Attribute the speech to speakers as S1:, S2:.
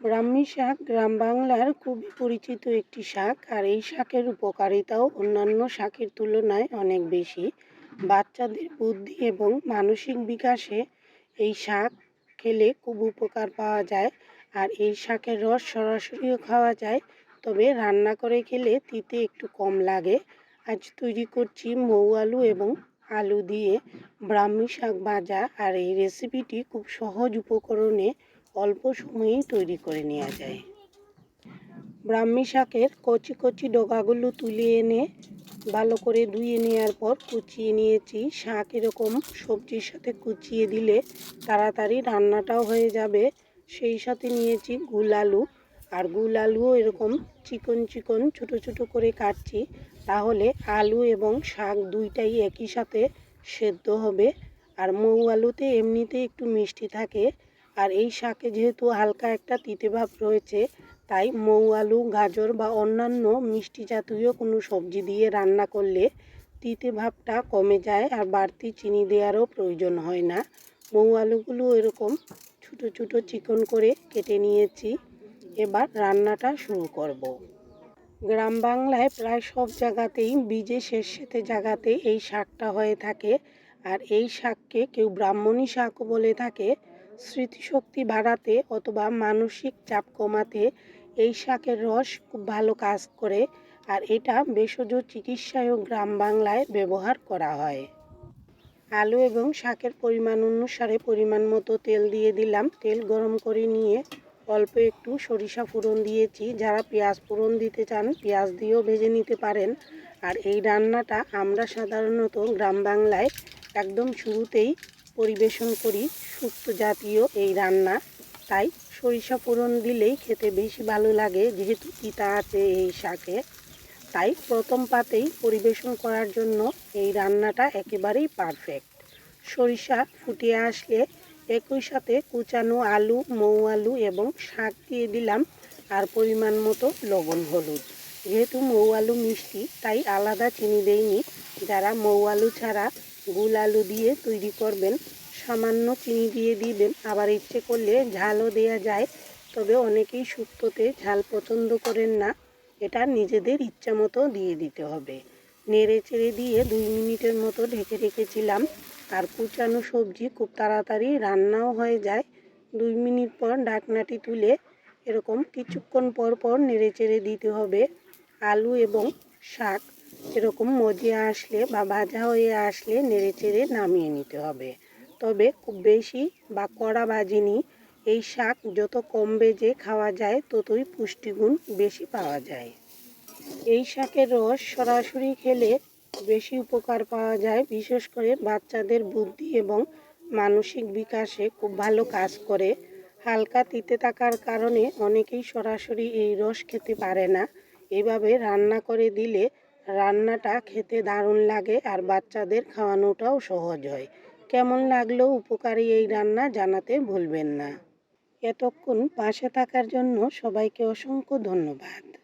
S1: ব্রাহ্মী শাক গ্রাম বাংলার খুবই পরিচিত একটি শাক, আর এই শাকের উপকারিতাও অন্যান্য শাকের তুলনায় অনেক বেশি। বাচ্চাদের বুদ্ধি এবং মানসিক বিকাশে এই শাক খেলে খুব উপকার পাওয়া যায়, আর এই শাকের রস সরাসরিও খাওয়া যায়। তবে রান্না করে খেলে তিতে একটু কম লাগে। আজ তৈরি করছি মৌ আলু এবং আলু দিয়ে ব্রাহ্মী শাক ভাজা, আর এই রেসিপিটি খুব সহজ উপকরণে অল্প সময়েই তৈরি করে নেওয়া যায়। ব্রাহ্মী শাকের কচি কচি ডগাগুলো তুলে এনে ভালো করে ধুয়ে নেওয়ার পর কুচিয়ে নিয়েছি। শাক এরকম সবজির সাথে কুচিয়ে দিলে তাড়াতাড়ি রান্নাটাও হয়ে যাবে। সেই সাথে নিয়েছি গুল আলু। আর গুল আলুও এরকম চিকন চিকন ছোট ছোট করে কাটছি। তাহলে আলু এবং শাক দুইটাই একই সাথে সেদ্ধ হবে। আর মৌ আলুতে এমনিতে একটু মিষ্টি থাকে। আর এই শাকে যেহেতু হালকা একটা তিতে ভাব রয়েছে, তাই মৌ আলু, গাজর বা অন্যান্য মিষ্টি জাতীয় কোনো সবজি দিয়ে রান্না করলে তিতে ভাবটা কমে যায় আর বাড়তি চিনি দেওয়ারও প্রয়োজন হয় না মৌ আলুগুলো এরকম ছোটো ছোটো চিকন করে কেটে নিয়েছি, এবার রান্নাটা শুরু করব। গ্রাম বাংলায় প্রায় সব জায়গাতেই বীজে শেষেতে জায়গাতে এই শাকটা হয়ে থাকে, আর এই শাককে কেউ ব্রাহ্মণী শাকও বলে থাকে স্মৃতিশক্তি বাড়াতে অথবা মানসিক চাপ কমাতে এই শাকের রস খুব ভালো কাজ করে আর এটা ভেষজ চিকিৎসায়ও গ্রাম বাংলায় ব্যবহার করা হয়। আলু এবং শাকের পরিমাণ অনুসারে পরিমাণ মতো তেল দিয়ে দিলাম। তেল গরম করে নিয়ে অল্প একটু সরিষা ফোড়ন দিয়েছি। যারা পেঁয়াজ ফোড়ন দিতে চান, পেঁয়াজ দিয়েও ভেজে নিতে পারেন। আর এই রান্নাটা আমরা সাধারণত গ্রাম বাংলায় একদম শুরুতেই পরিবেশন করি শুক্ত জাতীয় এই রান্না। তাই সরিষা ফোড়ন দিলেই খেতে বেশি ভালো লাগে, যেহেতু তিতা আছে এই শাকে। তাই প্রথম পাতেই পরিবেশন করার জন্য এই রান্নাটা একেবারেই পারফেক্ট সরিষা ফুটিয়ে আসলে একই সাথে কুচানো আলু, মৌ আলু এবং শাক দিয়ে দিলাম, আর পরিমাণ মতো লবণ, হলুদ। যেহেতু মৌ আলু মিষ্টি, তাই আলাদা চিনি দেইনি। যারা মৌ আলু ছাড়া গুল আলু দিয়ে তৈরি করবেন সামান্য চিনি দিয়ে দিবেন। আবার ইচ্ছে করলে ঝালও দেওয়া যায়, তবে অনেকেই শুক্তোতে ঝাল পছন্দ করেন না। এটা নিজেদের ইচ্ছা মতো দিয়ে দিতে হবে। নেড়ে চেড়ে দিয়ে দুই মিনিটের মতো ঢেকে রেখেছিলাম। আর কুচানো সবজি খুব তাড়াতাড়ি রান্নাও হয়ে যায়। দুই মিনিট পর ডাকনাটি তুলে এরকম কিছুক্ষণ পর পর নেড়ে চেড়ে দিতে হবে। আলু এবং শাক এরকম মজে আসলে বা ভাজা হয়ে আসলে নেড়ে চেড়ে নামিয়ে নিতে হবে। তবে খুব বেশি বা কড়া ভাজিনি। এই শাক যত কম বেজে খাওয়া যায়, ততই পুষ্টিগুণ বেশি পাওয়া যায়। এই শাকের রস সরাসরি খেলে বেশি উপকার পাওয়া যায়, বিশেষ করে বাচ্চাদের বুদ্ধি এবং মানসিক বিকাশে খুব ভালো কাজ করে। হালকা তিতে থাকার কারণে অনেকেই সরাসরি এই রস খেতে পারে না। এভাবে রান্না করে দিলে রান্নাটা খেতে দারুণ লাগে আর বাচ্চাদের খাওয়ানোটাও সহজ হয়। কেমন লাগল উপকারী এই রান্না জানাতে ভুলবেন না। এতক্ষণ পাশে থাকার জন্য সবাইকে অসংখ্য ধন্যবাদ।